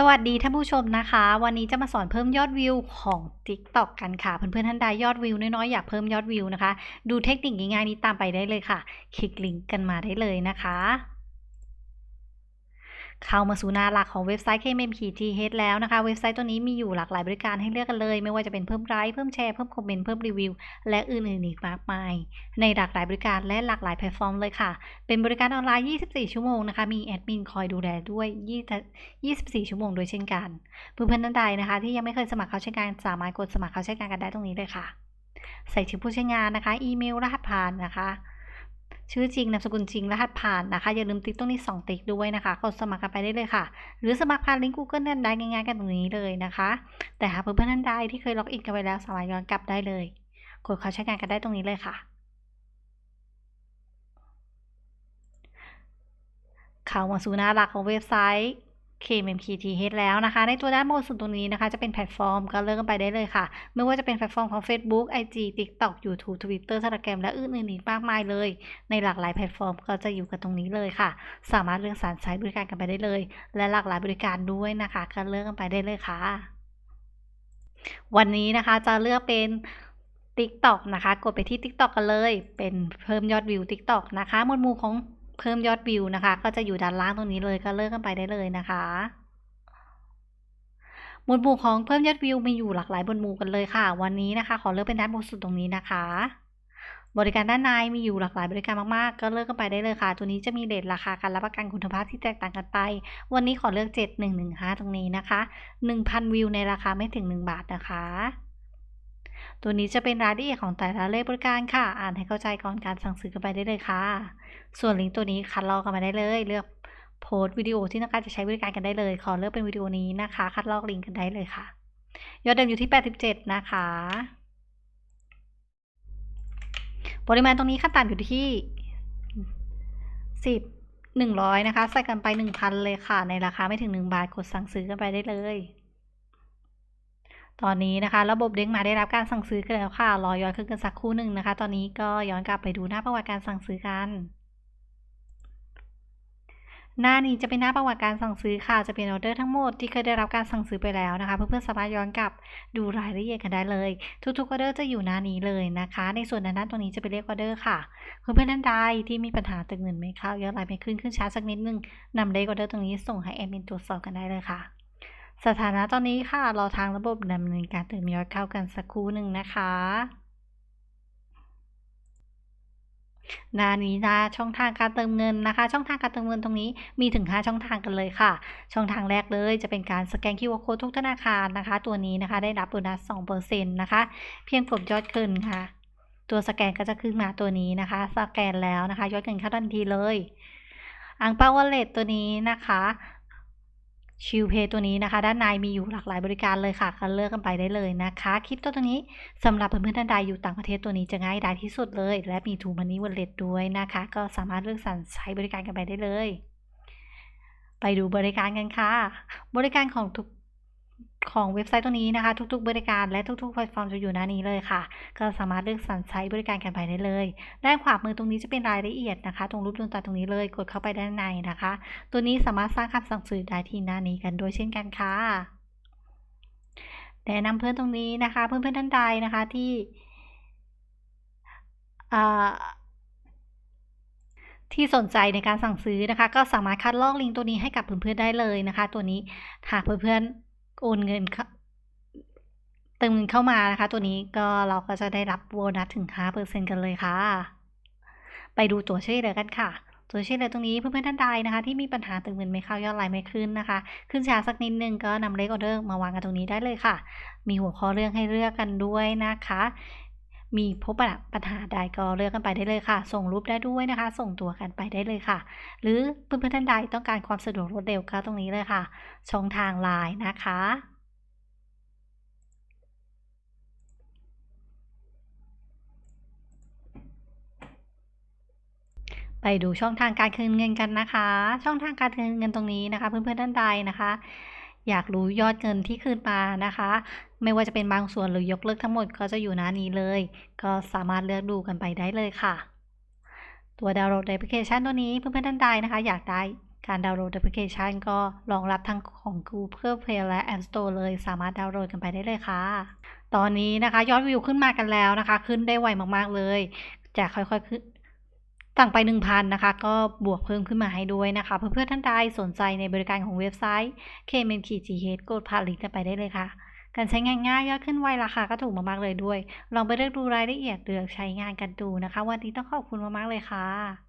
สวัสดีท่านผู้ชมนะคะ วันนี้จะมาสอนเพิ่มยอดวิวของ TikTok กันค่ะ เพื่อนๆท่านใดยอดวิวน้อยๆอยากเพิ่มยอดวิวนะคะ ดูเทคนิคง่ายๆนี้ตามไปได้เลยค่ะ คลิกลิงก์กันมาได้เลยนะคะ เข้ามาสู่หน้าหลักของเว็บไซต์ KMMPTH แล้วนะคะ เว็บไซต์ตัวนี้มีอยู่หลากหลายบริการให้เลือกกันเลย ไม่ว่าจะเป็นเพิ่มไลค์เพิ่มแชร์เพิ่มคอมเมนต์เพิ่มรีวิว และอื่นๆอีกมากมาย ในหลากหลายบริการและหลากหลายแพลตฟอร์มเลยค่ะ เป็นบริการออนไลน์ 24 ชั่วโมงนะคะ มีแอดมินคอยดูแลด้วย 24 ชั่วโมงโดยเช่นกันเพื่อนๆท่านใดนะคะ ที่ยังไม่เคยสมัครเข้าใช้งานสามารถกดสมัครเข้าใช้งานกันได้ตรงนี้เลยค่ะ ใส่ชื่อผู้ใช้งานนะคะ อีเมลรหัสผ่านนะคะ ชื่อจริงนามสกุลจริงรหัสผ่านนะคะอย่าลืมติ๊กตรงนี้2ติ๊กด้วยนะคะกดสมัครกันไปได้เลยค่ะ หรือสมัครผ่านลิงก์ Google นั่นได้ง่ายๆกันตรงนี้เลยนะคะ แต่หากเพื่อนๆท่านใดที่เคยล็อกอินกันไปแล้วสามารถย้อนกลับได้เลยกดเข้าใช้งานกันได้ตรงนี้เลยค่ะเข้ามาสู่หน้าหลักของเว็บไซต์ KMMPTH แล้วนะคะ ในตัวด้านบนสุดตรงนี้นะคะ จะเป็นแพลตฟอร์มก็เลือกกันไปได้เลยค่ะ ไม่ว่าจะเป็นแพลตฟอร์มของ Facebook IG TikTok YouTube Twitter Telegram และอื่นๆอีกมากมายเลย ในหลากหลายแพลตฟอร์มก็จะอยู่กันตรงนี้เลยค่ะ สามารถเลือกสรรใช้บริการกันไปได้เลย และหลากหลายบริการด้วยนะคะก็เลือกกันไปได้เลยค่ะ วันนี้นะคะจะเลือกเป็น TikTok นะคะ กดไปที่ TikTok กันเลย เป็นเพิ่มยอดวิว TikTok นะคะ หมวดหมู่ของ เพิ่มยอดวิวนะคะ ก็จะอยู่ด้านล่างตรงนี้เลยก็เลือกกันไปได้เลยนะคะหมวดหมู่ของเพิ่มยอดวิวมีอยู่หลากหลายหมวดหมู่กันเลยค่ะ วันนี้นะคะ ขอเลือกเป็นด้านบนสุดตรงนี้นะคะ บริการด้านในมีอยู่หลากหลายบริการมากๆ ก็เลือกกันไปได้เลยค่ะ ตัวนี้จะมีเรทราคาการรับประกันคุณภาพที่แตกต่างกันไป วันนี้ขอเลือก 7115 ตรงนี้นะคะ 1,000 วิวในราคาไม่ถึง 1 บาทนะคะ ตัวนี้จะเป็นรายละเอียดของแต่ละเลขบริการค่ะ อ่านให้เข้าใจก่อนการสั่งซื้อกันไปได้เลยค่ะ ส่วนลิงก์ตัวนี้คัดลอกกันมาได้เลย เลือกโพสต์วิดีโอที่ต้องการจะใช้บริการกันได้เลย ขอเลือกเป็นวิดีโอนี้นะคะ คัดลอกลิงก์กันได้เลยค่ะ ยอดเดิมอยู่ที่ 87 นะคะ ปริมาณตรงนี้ขั้นต่ำอยู่ที่ 10 100 นะคะ ใส่กันไป 1,000 เลยค่ะ ในราคาไม่ถึง 1 บาท กดสั่งซื้อกันไปได้เลย ตอนนี้นะคะ ระบบเด้งมาได้รับการสั่งซื้อกันแล้วค่ะรอย้อนขึ้นกันสักครู่หนึ่งนะคะ ตอนนี้ก็ย้อนกลับไปดูหน้าประวัติการสั่งซื้อกัน หน้านี้จะเป็นหน้าประวัติการสั่งซื้อค่ะ จะเป็นออเดอร์ทั้งหมดที่เคยได้รับการสั่งซื้อไปแล้วนะคะ เพื่อนๆสามารถย้อนกลับดูรายละเอียดกันได้เลย ทุกๆออเดอร์จะอยู่หน้านี้เลยนะคะ ในส่วนด้านหน้าตรงนี้จะเป็นเลขออเดอร์ค่ะเพื่อนๆท่านใดที่มีปัญหาตึงเงินไม่เข้ายอดรายไม่ขึ้นขึ้นช้าสักนิดนึงนำเลขออเดอร์ตรงนี้ส่งให้แอดมินตรวจสอบกันได้เลยค่ะ สถานะตอนนี้ค่ะ รอทางระบบดำเนินการเติมยอดเข้ากันสักครู่หนึ่งนะคะหน้านี้นะช่องทางการเติมเงินนะคะ ช่องทางการเติมเงินตรงนี้มีถึง 5 ช่องทางกันเลยค่ะ ช่องทางแรกเลยจะเป็นการสแกน QR Code ทุกธนาคารนะคะ ตัวนี้นะคะได้รับโบนัส2%นะคะ เพียงกดยอดเงินค่ะ ตัวสแกนก็จะขึ้นมาตัวนี้นะคะ สแกนแล้วนะคะ ยอดเงินเข้าทันทีเลยอังเปาวอลเล็ตตัวนี้นะคะ ชิลเพย์ตัวนี้นะคะ ด้านในมีอยู่หลากหลายบริการเลยค่ะก็เลือกกันไปได้เลยนะคะ คลิปตัวนี้สำหรับเพื่อนๆท่านใดอยู่ต่างประเทศตัวนี้จะง่ายดายที่สุดเลย และมีทูมันนี่วอลเล็ตด้วยนะคะ ก็สามารถเลือกสรรใช้บริการกันไปได้เลย ไปดูบริการกันค่ะ บริการของทุก ของเว็บไซต์ตัวนี้นะคะ ทุก ๆ บริการและทุกๆแพลตฟอร์มจะอยู่หน้านี้เลยค่ะ ก็สามารถเลือกสรรใช้บริการกันไปได้เลย ด้านขวามือตรงนี้จะเป็นรายละเอียดนะคะ ตรงรูปดวงตาตรงนี้เลยกดเข้าไปด้านในนะคะ ตัวนี้สามารถสร้างคำสั่งซื้อได้ที่หน้านี้กันด้วยเช่นกันค่ะแนะนำเพื่อนตรงนี้นะคะ เพื่อนๆท่านใดนะคะที่ที่สนใจในการสั่งซื้อนะคะ ก็สามารถคัดลอกลิงก์ตัวนี้ให้กับเพื่อนๆได้เลยนะคะ ตัวนี้หากเพื่อนๆ โอนเงินเติมเงินเข้ามานะคะ ตัวนี้ก็เราก็จะได้รับโบนัสถึง 5%กันเลยค่ะ ไปดูตัวช่วยเหลือกันค่ะตัวช่วยเหลือตรงนี้เพื่อนๆท่านใดนะคะที่มีปัญหาเติมเงินไม่เข้ายอดไลน์ไม่ขึ้นนะคะ ขึ้นช้าสักนิดนึงก็นำเลขออเดอร์มาวางกันตรงนี้ได้เลยค่ะ มีหัวข้อเรื่องให้เลือกกันด้วยนะคะ มีพบปัญหาใดก็เลือกกันไปได้เลยค่ะ ส่งรูปได้ด้วยนะคะ ส่งตัวกันไปได้เลยค่ะ หรือเพื่อนๆท่านใดต้องการความสะดวกรวดเร็วก็ตรงนี้เลยค่ะ ช่องทางไลน์นะคะไปดูช่องทางการคืนเงินกันนะคะ ช่องทางการคืนเงินตรงนี้นะคะ เพื่อนๆท่านใดนะคะ อยากรู้ยอดเงินที่คืนมานะคะ ไม่ว่าจะเป็นบางส่วนหรือยกเลิกทั้งหมดก็จะอยู่หน้านี้เลย ก็สามารถเลือกดูกันไปได้เลยค่ะ ตัวดาวน์โหลดแอปพลิเคชันตัวนี้เพื่อนๆท่านใดนะคะ อยากได้การดาวน์โหลดแอปพลิเคชันก็รองรับทั้งของ Google Play และ App Store เลย สามารถดาวน์โหลดกันไปได้เลยค่ะ ตอนนี้นะคะยอดวิวขึ้นมากันแล้วนะคะ ขึ้นได้ไวมากๆเลย จะค่อยๆขึ้น สั่งไป 1,000นะคะ ก็บวกเพิ่มขึ้นมาให้ด้วยนะคะ เพื่อนๆท่านใดสนใจในบริการของเว็บไซต์ k m n k g h กดผ่านลิงก์กันไปได้เลยค่ะ การใช้งานง่ายยอดขึ้นไวราคาก็ถูกมากๆเลยด้วย ลองไปเลือกดูรายละเอียดเลือกใช้งานกันดูนะคะ วันนี้ต้องขอบคุณมากๆเลยค่ะ